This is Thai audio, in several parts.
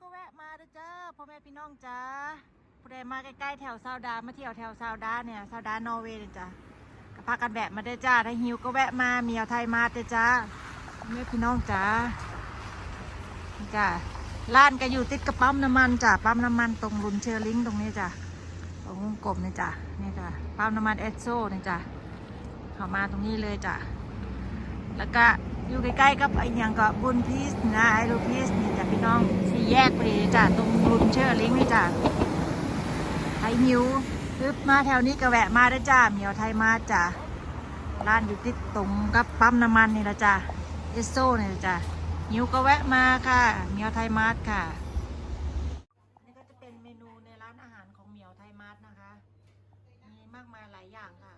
ก็แวะมาเด้อจ้าพ่อแม่พี่น้องจ้าผู้ใดมาใกล้ๆแถวซาวดามาเที่ยวแถวซาวดาเนี่ยซาวดานอร์เวย์เนี่ยจ้าก็พากันแวะมาเด้อจ้าถ้าหิวก็แวะมาเมียวไทยมาเด้อจ้าพ่อแม่พี่น้องจ้าจ้าร้านก็อยู่ติดกับปั๊มน้ำมันจ้าปั๊มน้ำมันตรงรุนเชอร์ลิงตรงนี้จ้าตรงวงกลมนี่จ้านี่จ้าปั๊มน้ำมันเอสโซนี่จ้าเข้ามาตรงนี้เลยจ้าแล้วก็ อยู่ใกล้ๆกับไอ้ยังก็บุญพีสนะไอรูพีสนี่จ้ะพี่น้องสี่แยกพอดีจ้ะตรงรุนเชอร์ลิงก์นี่จ้ะไทยมิวปึ๊บมาแถวนี้ก็แวะมาได้จ้าเหมียวไทยมาจ้ะร้านอยู่ติดตรงกับปั๊มน้ำมันนี่ละจ้ะเอสโซ่นี่ละจ้ะมิวก็แวะมาค่ะเหมียวไทยมาค่ะนี่ก็จะเป็นเมนูในร้านอาหารของเหมียวไทยมาร์ทนะคะมีมากมายหลายอย่างค่ะ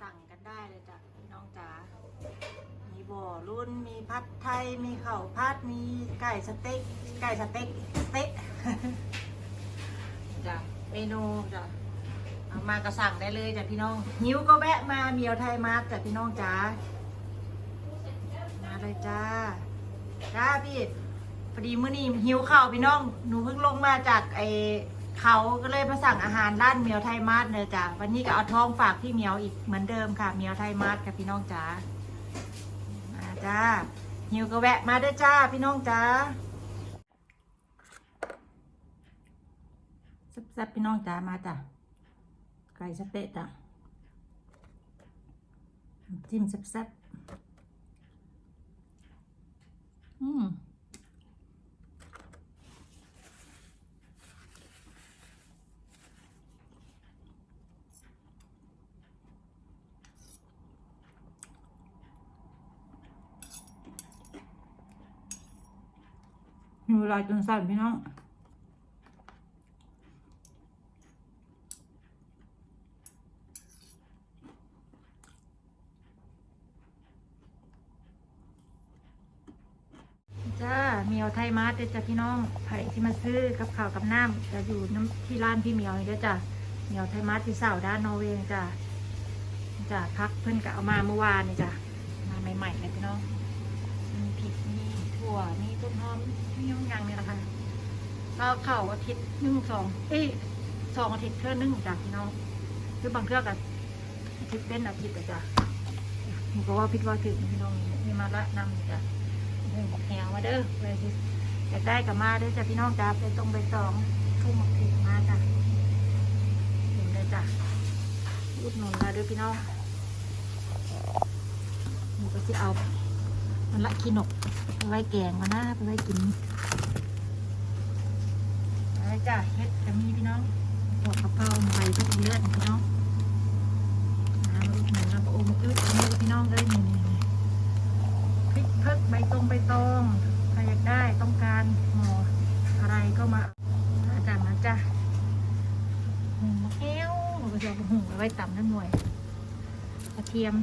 สั่งกันได้เลยจ้ะพี่น้องจ๋า มี บ่อรุ่นมีพัดไทยมีข้าวพัดมีไก่สเต็กไก่สเต็กสเต็กจ้ะเมนูจ้ะเอามาก็สั่งได้เลยจ้ะพี่น้องหิวก็แวะมาเมียวไทยมาจ้ะพี่น้องจ๋ามาเลยจ้าจ้าพี่พอดีเมื้อนี้หิวข้าวพี่น้องหนูเพิ่งลงมาจากไอเขาก็เลยมาสั่งอาหารร้านเมียวไทยมาร์ทเลยจ้ะวันนี้ก็เอาท้องฝากพี่เมียวอีกเหมือนเดิมค่ะเมียวไทยมาร์ทกับพี่น้องจ๋ามา จ้าหิวก็แวะมาได้จ้าพี่น้องจ้าแซ่บๆพี่น้องจ้ามาจ้ะไก่สเต๊ะจ้ะจิ้มแซ่บๆอืม เวลาจนสั้นพี่น้องจ้าเมียวไทยมาร์ทเด้อจ้ะพี่น้องไผ่ที่มาซื้อกับข้าวกับน้ำจะอยู่น้ำที่ร้านพี่เมียวนี่เด้อจ้ะเมียวไทยมาร์ทที่เสาด้านนอร์เวย์จ้ะจ้ะพักเพิ่อนก็เอามาเมื่อวานนี่จ้ะมาใหม่ๆเลยพี่น้อง มีพริกมีถั่วมีต้นห อมมีอย่างยางนี่แหละค่ะก็เข่าอาทิตย์หนึ่งสองเอ้ยสองอาทิตย์เท่านึ่งจ้ะพี่น้องคือบางเครื่องกับอาทิตย์เป็นอาทิตย์อะจ้ะหนูก็ว่าพิดว่าถึงพี่น้องนี่มาละนำจ้ะเฮ้ยแหวมาเด้อไปสิอยากได้กับมาเด้อจ้ะพี่น้องจ้ะไปตรงไปตองทุ่งหมกผิดมาจ้ะเห็นเลยจ้ะอุดหนุนมาเด้อพี่น้องหนูก็จะเอา มันละขี้นกไปไว้แกงมานะไปไว้กินอะไรจ้ะเฮ็ดจะมีพี่น้องหัวกะเพราใบทุกเลือดพี่น้องน้ำลูกหมูน้ำปลาโอมอึดนี่พี่น้องเลยนี่นี่นี่พริกเพิกใบตรงใบตองใครอยากได้ต้องการห่ออะไรก็มาอาจารย์มาจ้ะหุงมะแก้วหนูก็จะเอหุงไว้ตำน้ำหน่วยกระเทียม